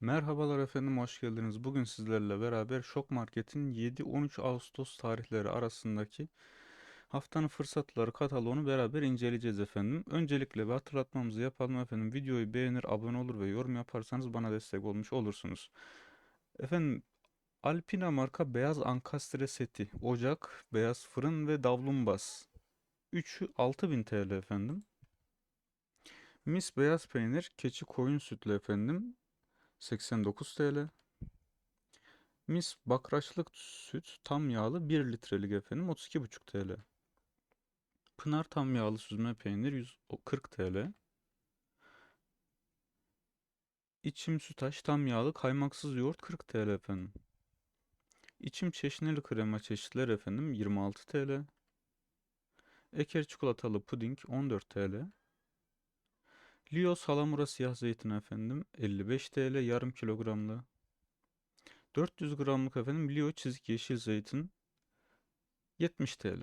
Merhabalar efendim, hoş geldiniz. Bugün sizlerle beraber Şok Market'in 7-13 Ağustos tarihleri arasındaki haftanın fırsatları kataloğunu beraber inceleyeceğiz efendim. Öncelikle bir hatırlatmamızı yapalım efendim. Videoyu beğenir, abone olur ve yorum yaparsanız bana destek olmuş olursunuz. Efendim, Alpina marka beyaz ankastre seti, ocak, beyaz fırın ve davlumbaz. Üçü 6000 TL efendim. Mis beyaz peynir, keçi koyun sütlü efendim. 89 TL. Mis bakraçlık süt tam yağlı 1 litrelik efendim 32,5 TL. Pınar tam yağlı süzme peynir 140 TL. İçim sütaş tam yağlı kaymaksız yoğurt 40 TL efendim. İçim çeşnili krema çeşitler efendim 26 TL. Eker çikolatalı puding 14 TL. Lio salamura siyah zeytin efendim 55 TL yarım kilogramlı. 400 gramlık efendim Lio çizik yeşil zeytin 70 TL.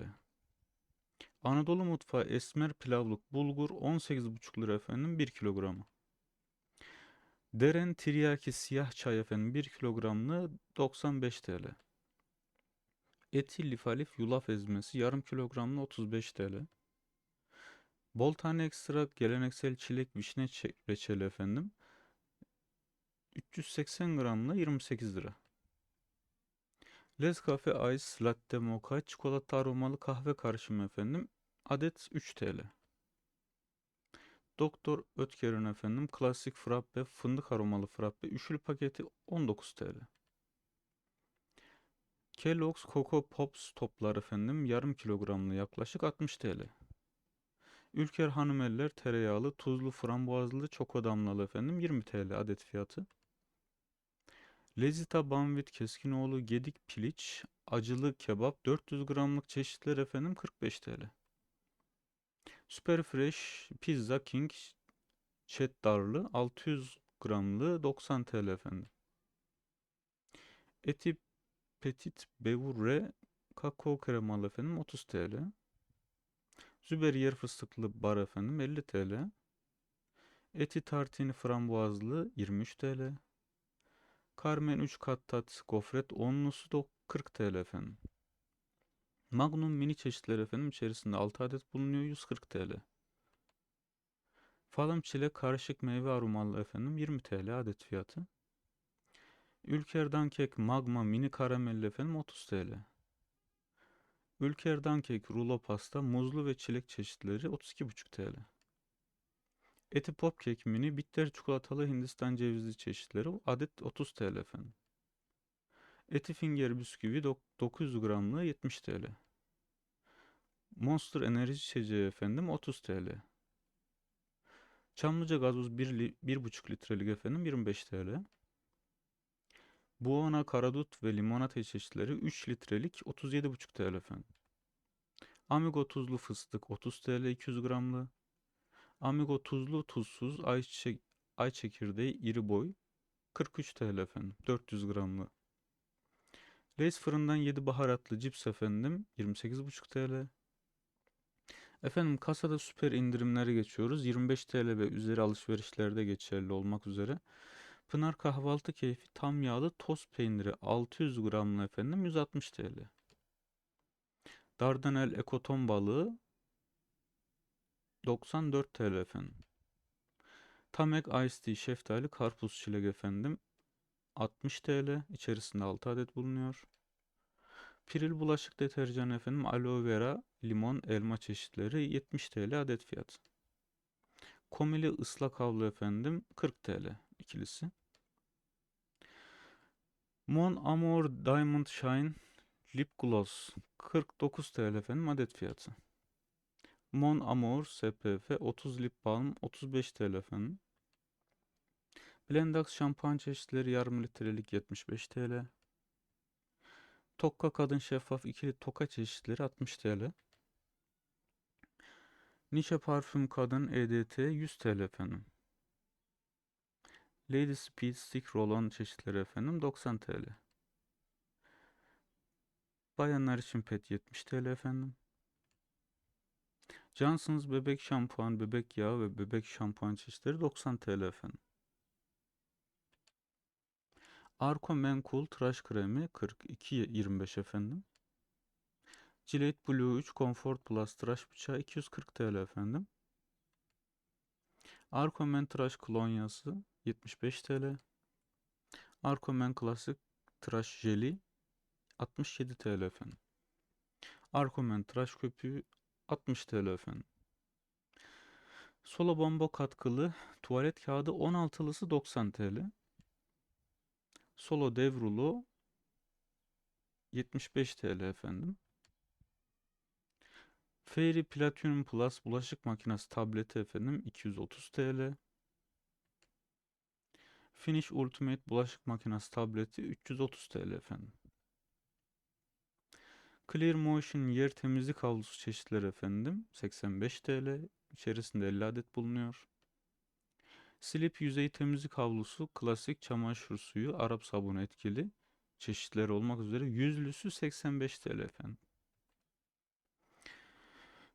Anadolu mutfağı esmer pilavlık bulgur 18,5 lira efendim 1 kilogramı. Deren tiryaki siyah çay efendim 1 kilogramlı 95 TL. Eti lifalif yulaf ezmesi yarım kilogramlı 35 TL. Bol tane ekstra geleneksel çilek vişne çe- reçeli efendim 380 gramlı 28 lira. Les Cafe Ice Latte Mocha çikolata aromalı kahve karışımı efendim. Adet 3 TL. Doktor Ötker'in efendim klasik frappe fındık aromalı frappe üçlü paketi 19 TL. Kellogg's Coco Pops toplar efendim yarım kilogramlı yaklaşık 60 TL. Ülker Hanımeller tereyağlı tuzlu frambuazlı çoko damlalı efendim 20 TL adet fiyatı. Lezita Banvit Keskinoğlu Gedik Piliç acılı kebap 400 gramlık çeşitler efendim 45 TL. Super Fresh Pizza King Cheddarlı 600 gramlı 90 TL efendim. Eti Petit Beurre kakao kremalı efendim 30 TL. Züberiyer fıstıklı bar efendim 50 TL. Eti tartini frambuazlı 23 TL. Carmen 3 kat tat gofret onlusu da 40 TL efendim. Magnum mini çeşitleri efendim içerisinde 6 adet bulunuyor 140 TL. Falım çilek karışık meyve aromalı efendim 20 TL adet fiyatı. Ülker'dan kek magma mini karamelli efendim 30 TL. Ülker'dan kek rulo pasta muzlu ve çilek çeşitleri 32,5 TL. Eti pop kek mini bitter çikolatalı hindistan cevizli çeşitleri adet 30 TL efendim. Eti finger bisküvi dok- 900 gramlığı 70 TL. Monster enerji içeceği efendim 30 TL. Çamlıca gazoz 1 li- 1,5 litrelik efendim 25 TL. Buona karadut ve limonata çeşitleri 3 litrelik 37,5 TL efendim. Amigo tuzlu fıstık 30 TL 200 gramlı. Amigo tuzlu tuzsuz ayçiçek ay çekirdeği iri boy 43 TL efendim 400 gramlı. Lay's fırından 7 baharatlı cips efendim 28,5 TL. Efendim kasada süper indirimlere geçiyoruz. 25 TL ve üzeri alışverişlerde geçerli olmak üzere. Pınar kahvaltı keyfi tam yağlı toz peyniri 600 gramlı efendim 160 TL. Dardanel ekoton balığı 94 TL efendim. Tamek Ice Tea şeftali karpuz çilek efendim 60 TL. İçerisinde 6 adet bulunuyor. Piril bulaşık deterjanı efendim aloe vera, limon, elma çeşitleri 70 TL adet fiyat. Komili ıslak havlu efendim 40 TL ikilisi. Mon Amour Diamond Shine Lip Gloss 49 TL efendim adet fiyatı. Mon Amour SPF 30 lip balm 35 TL efendim. Blendax şampuan çeşitleri yarım litrelik 75 TL. Tokka kadın şeffaf ikili toka çeşitleri 60 TL. Nişe parfüm kadın EDT 100 TL efendim. Lady Speed Stick Roll-On çeşitleri efendim 90 TL. Bayanlar için pet 70 TL efendim. Johnson's bebek şampuan, bebek yağı ve bebek şampuan çeşitleri 90 TL efendim. Arko Men Cool tıraş kremi 42.25 efendim. Gillette Blue 3 Comfort Plus tıraş bıçağı 240 TL efendim. Arko Men tıraş kolonyası 75 TL. Arko Men klasik tıraş jeli 67 TL efendim. Arko Men tıraş köpüğü 60 TL efendim. Solo Bombo katkılı tuvalet kağıdı 16'lısı 90 TL. Solo dev rulo 75 TL efendim. Fairy Platinum Plus bulaşık makinesi tableti efendim 230 TL. Finish Ultimate bulaşık makinesi tableti 330 TL efendim. Clear Motion yer temizlik havlusu çeşitleri efendim 85 TL. İçerisinde 50 adet bulunuyor. Slip yüzey temizlik havlusu klasik çamaşır suyu Arap sabunu etkili çeşitleri olmak üzere yüzlüsü 85 TL efendim.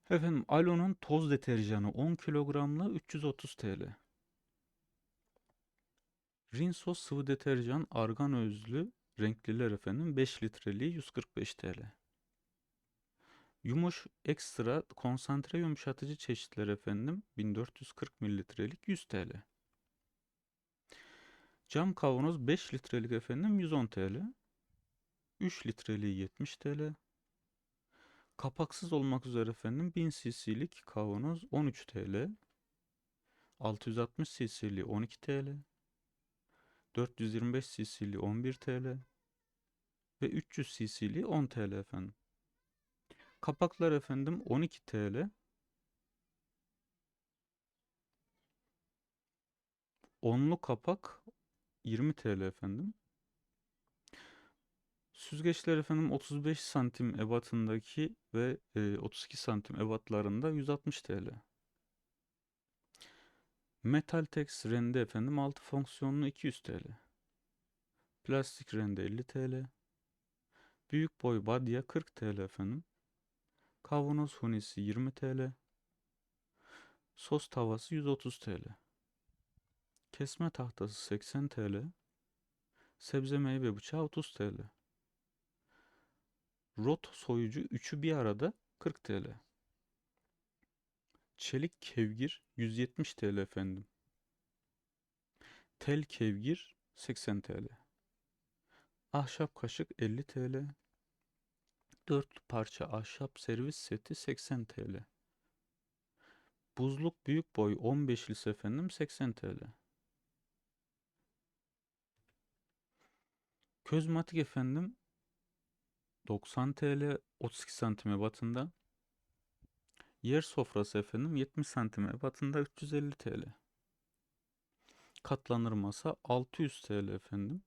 Efendim Alo'nun toz deterjanı 10 kilogramla 330 TL. Rinso sıvı deterjan argan özlü renkliler efendim 5 litreliği 145 TL. Yumuş ekstra konsantre yumuşatıcı çeşitler efendim 1440 mililitrelik 100 TL. Cam kavanoz 5 litrelik efendim 110 TL. 3 litreliği 70 TL. Kapaksız olmak üzere efendim 1000 cc'lik kavanoz 13 TL. 660 cc'li 12 TL. 425 cc'li 11 TL. Ve 300 cc'li 10 TL efendim. Kapaklar efendim 12 TL. Onlu kapak 20 TL efendim. Süzgeçler efendim 35 santim ebatındaki ve e, 32 santim ebatlarında 160 TL. Metaltex rende efendim 6 fonksiyonlu 200 TL. Plastik rende 50 TL. Büyük boy badya 40 TL efendim. Kavanoz hunisi 20 TL. Sos tavası 130 TL. Kesme tahtası 80 TL. Sebze meyve bıçağı 30 TL. Rot soyucu üçü bir arada 40 TL. Çelik kevgir 170 TL efendim. Tel kevgir 80 TL. Ahşap kaşık 50 TL. 4 parça ahşap servis seti 80 TL. Buzluk büyük boy 15'lisi efendim 80 TL. Közmatik efendim 90 TL 32 santim ebatında. Yer sofrası efendim 70 santim ebatında 350 TL. Katlanır masa 600 TL efendim.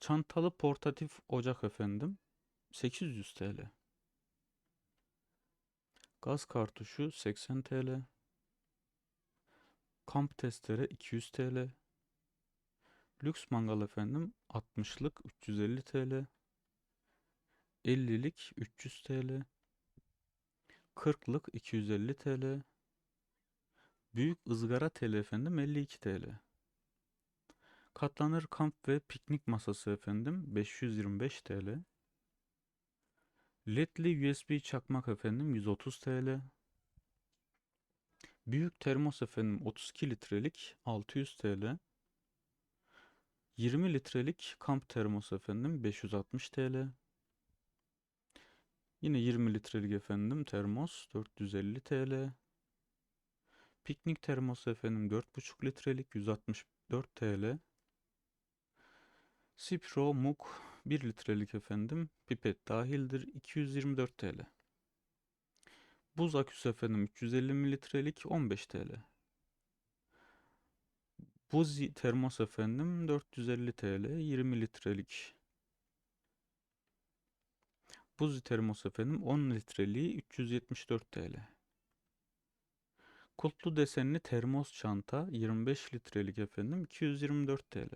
Çantalı portatif ocak efendim 800 TL. Gaz kartuşu 80 TL. Kamp testere 200 TL. Lüks mangal efendim 60'lık 350 TL. 50'lik 300 TL. 40'lık 250 TL. Büyük ızgara tel efendim 52 TL. Katlanır kamp ve piknik masası efendim 525 TL. LED'li USB çakmak efendim 130 TL. Büyük termos efendim 32 litrelik 600 TL. 20 litrelik kamp termos efendim 560 TL. Yine 20 litrelik efendim termos 450 TL. Piknik termos efendim 4,5 litrelik 164 TL. Cipro Muk 1 litrelik efendim pipet dahildir 224 TL. Buz aküsü efendim 350 mililitrelik 15 TL. Buz termos efendim 450 TL 20 litrelik. Buz termos efendim 10 litreliği 374 TL. Kutlu desenli termos çanta 25 litrelik efendim 224 TL.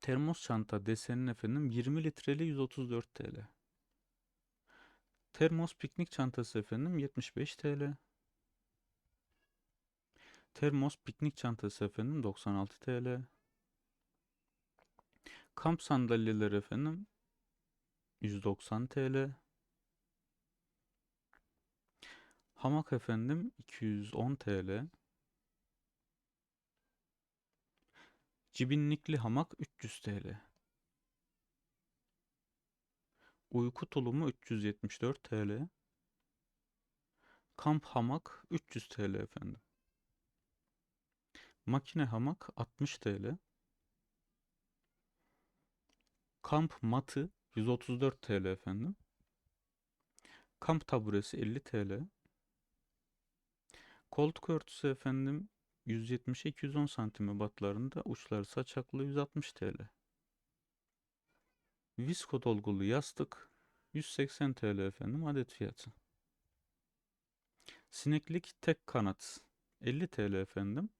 Termos çanta desenin efendim 20 litreli 134 TL. Termos piknik çantası efendim 75 TL. Termos piknik çantası efendim 96 TL. Kamp sandalyeleri efendim 190 TL. Hamak efendim 210 TL. Cibinlikli hamak 300 TL. Uyku tulumu 374 TL. Kamp hamak 300 TL efendim. Makine hamak 60 TL. Kamp matı 134 TL efendim. Kamp taburesi 50 TL. Koltuk örtüsü efendim 170'e 210 santim ebatlarında uçları saçaklı 160 TL. Visko dolgulu yastık 180 TL efendim adet fiyatı. Sineklik tek kanat 50 TL efendim.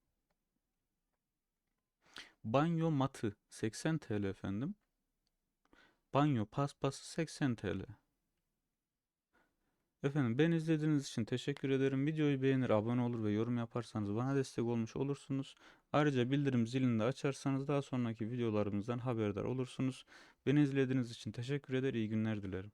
Banyo matı 80 TL efendim. Banyo paspası 80 TL. Efendim ben izlediğiniz için teşekkür ederim. Videoyu beğenir, abone olur ve yorum yaparsanız bana destek olmuş olursunuz. Ayrıca bildirim zilini de açarsanız daha sonraki videolarımızdan haberdar olursunuz. Beni izlediğiniz için teşekkür eder, iyi günler dilerim.